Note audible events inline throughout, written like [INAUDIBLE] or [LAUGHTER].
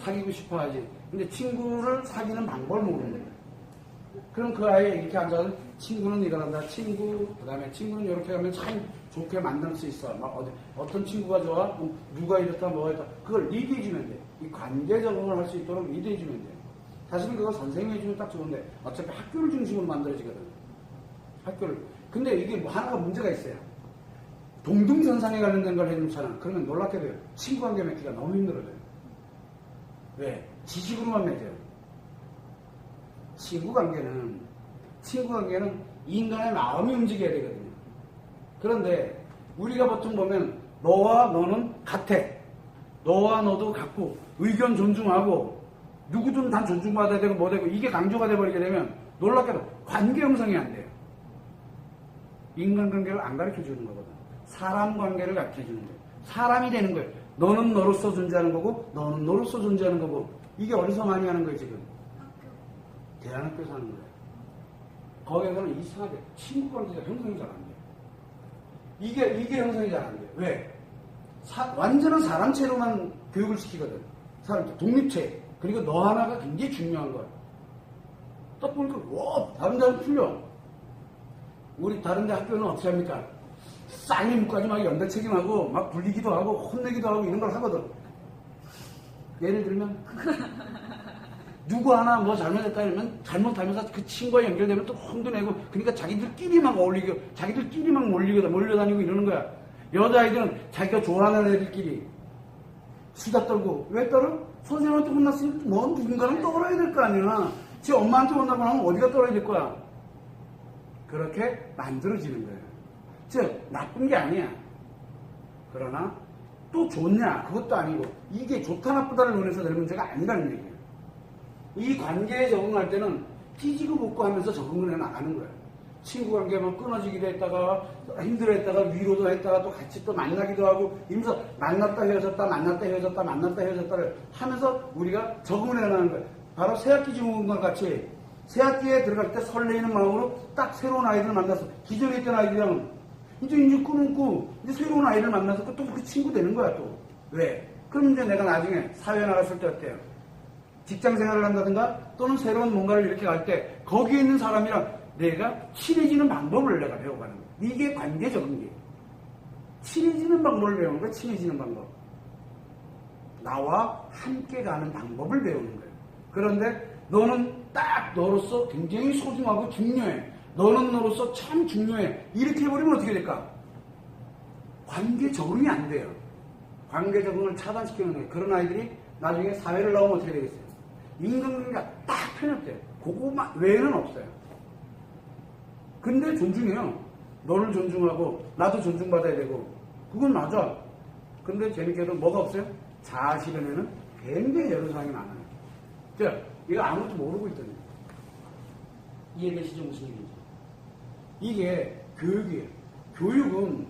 사귀고 싶어 하지. 근데 친구를 사귀는 방법을 모르는 거야. 그럼 그 아이에 이렇게 앉아서 친구는 이거란다. 친구, 그 다음에 친구는 이렇게 하면 참 좋게 만날 수 있어. 막 어디, 어떤 친구가 좋아? 뭐 누가 이렇다, 뭐가 있다. 그걸 리드해주면 돼. 이 관계 적응을 할 수 있도록 리드해주면 돼. 사실은 그거 선생님이 해주면 딱 좋은데 어차피 학교를 중심으로 만들어지거든. 학교를. 근데 이게 뭐 하나가 문제가 있어요. 동등선상에 관련된 걸 해놓잖아. 그러면 놀랍게 돼요. 친구 관계 맺기가 너무 힘들어져요. 왜? 지식으로만 맺어요. 친구 관계는, 친구 관계는 인간의 마음이 움직여야 되거든요. 그런데 우리가 보통 보면 너와 너는 같아. 너와 너도 같고, 의견 존중하고, 누구든 다 존중받아야 되고 뭐 되고, 이게 강조가 돼버리게 되면 놀랍게도 관계 형성이 안 돼요. 인간관계를 안 가르쳐 주는 거거든. 사람 관계를 가르쳐 주는 거예요. 사람이 되는 거예요. 너는 너로서 존재하는 거고, 너는 너로서 존재하는 거고, 이게 어디서 많이 하는 거예요, 지금? 대안학교에서 하는 거예요. 거기에서는 이상하게 친구 관계가 형성이 잘 안 돼요. 이게, 이게 형성이 잘 안 돼요. 왜? 사- 완전한 사람체로만 교육을 시키거든. 사람, 독립체. 그리고 너 하나가 굉장히 중요한 거야. 딱 보니까, 와, 다른 데는 풀려. 우리 다른 데 학교는 어떻게 합니까? 쌍이 묶어가지 막 연대 책임하고 막 불리기도 하고 혼내기도 하고 이런 걸 하거든. 예를 들면 [LAUGHS] 누구 하나 뭐 잘못했다 이러면 잘못하면서 그 친구와 연결되면 또 혼도 내고 그러니까 자기들끼리 막 어울리고 자기들끼리 막 몰리고 몰려다니고 이러는 거야. 여자아이들은 자기가 좋아하는 애들끼리 수다 떨고 왜 떨어? 선생님한테 혼났으니까 뭐 누군가는 떨어야 될 거 아니야. 지 엄마한테 혼나고 나면 어디가 떨어야 될 거야. 그렇게 만들어지는 거예요. 즉, 나쁜 게 아니야. 그러나, 또 좋냐? 그것도 아니고, 이게 좋다, 나쁘다를 논해서 될 문제가 아니라는 얘기예요. 이 관계에 적응할 때는 띠지고 볶고 하면서 적응을 해 나가는 거예요. 친구 관계만 끊어지기도 했다가, 힘들어 했다가, 위로도 했다가, 또 같이 또 만나기도 하고, 이러면서 만났다 헤어졌다, 만났다 헤어졌다, 만났다 헤어졌다를 하면서 우리가 적응을 해 나가는 거예요. 바로 새학기 증후군과 같이 새학기에 들어갈 때 설레이는 마음으로 딱 새로운 아이들을 만나서 기존에 있던 아이들이랑 이제 이제 끊고 이제 새로운 아이를 만나서 또 그 친구 되는 거야 또 왜? 그럼 이제 내가 나중에 사회 나갔을 때 어때요? 직장 생활을 한다든가 또는 새로운 뭔가를 이렇게 갈 때 거기에 있는 사람이랑 내가 친해지는 방법을 내가 배워가는 거야. 이게 관계 적응이에요. 친해지는 방법을 배우는 거야. 친해지는 방법. 나와 함께 가는 방법을 배우는 거예요. 그런데 너는 딱 너로서 굉장히 소중하고 중요해. 너는 너로서 참 중요해. 이렇게 해버리면 어떻게 될까? 관계 적응이 안 돼요. 관계 적응을 차단시키는 거예요. 그런 아이들이 나중에 사회를 나오면 어떻게 되겠어요? 인간관계가 딱 편협돼요. 그거만 외에는 없어요. 근데 존중해요. 너를 존중하고 나도 존중받아야 되고 그건 맞아. 근데 재밌게도 뭐가 없어요? 자아 실현에는 굉장히 사항이 많아요. 자, 이거 아무것도 모르고 있더니 이해 되시죠 무슨 얘기인지? 이게 교육이에요. 교육은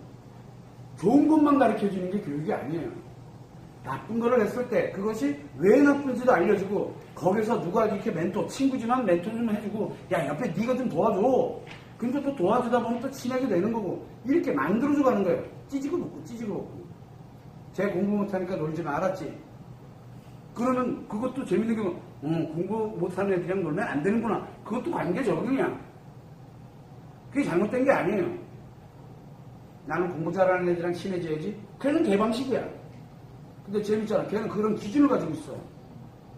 좋은 것만 가르쳐 주는 게 교육이 아니에요. 나쁜 거를 했을 때 그것이 왜 나쁜지도 알려주고 거기서 누가 이렇게 멘토 친구지만 멘토 좀 해주고 야 옆에 네가 좀 도와줘. 근데 또 도와주다 보면 또 친하게 되는 거고 이렇게 만들어줘 가는 거예요. 찌지고 먹고 찌지고 먹고. 쟤 공부 못하니까 놀지 말았지. 그러면 그것도 재밌는 게 뭐, 어, 공부 못하는 애들이랑 놀면 안 되는구나. 그것도 관계 적응이야. 그게 잘못된 게 아니에요. 나는 공부 잘하는 애들이랑 친해져야지. 걔는 개 방식이야. 근데 재밌잖아. 걔는 그런 기준을 가지고 있어.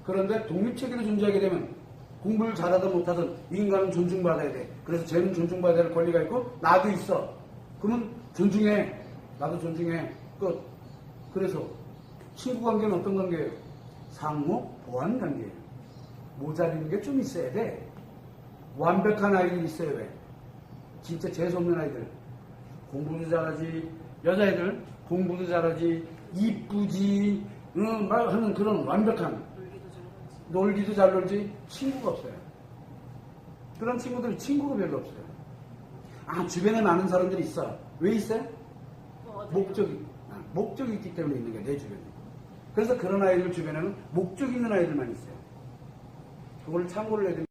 그런데 독립체계로 존재하게 되면 공부를 잘하든 못하든 인간은 존중받아야 돼. 그래서 쟤는 존중받아야 할 권리가 있고 나도 있어. 그러면 존중해. 나도 존중해. 끝. 그래서 친구 관계는 어떤 관계예요? 상호 보완 관계예요. 모자리는 게 좀 있어야 돼. 완벽한 아이들이 있어야 돼. 진짜 재수없는 아이들. 공부도 잘하지. 여자애들 공부도 잘하지. 이쁘지. 응, 막 하는 그런 완벽한. 놀기도 잘 놀지. 친구가 없어요. 그런 친구들 친구가 별로 없어요. 아, 주변에 많은 사람들이 있어. 왜 있어요? 목적이, 아, 목적이 있기 때문에 있는 거야, 내 주변에. 그래서 그런 아이들 주변에는 목적 있는 아이들만 있어요. 그걸 참고를 해야 됩니다.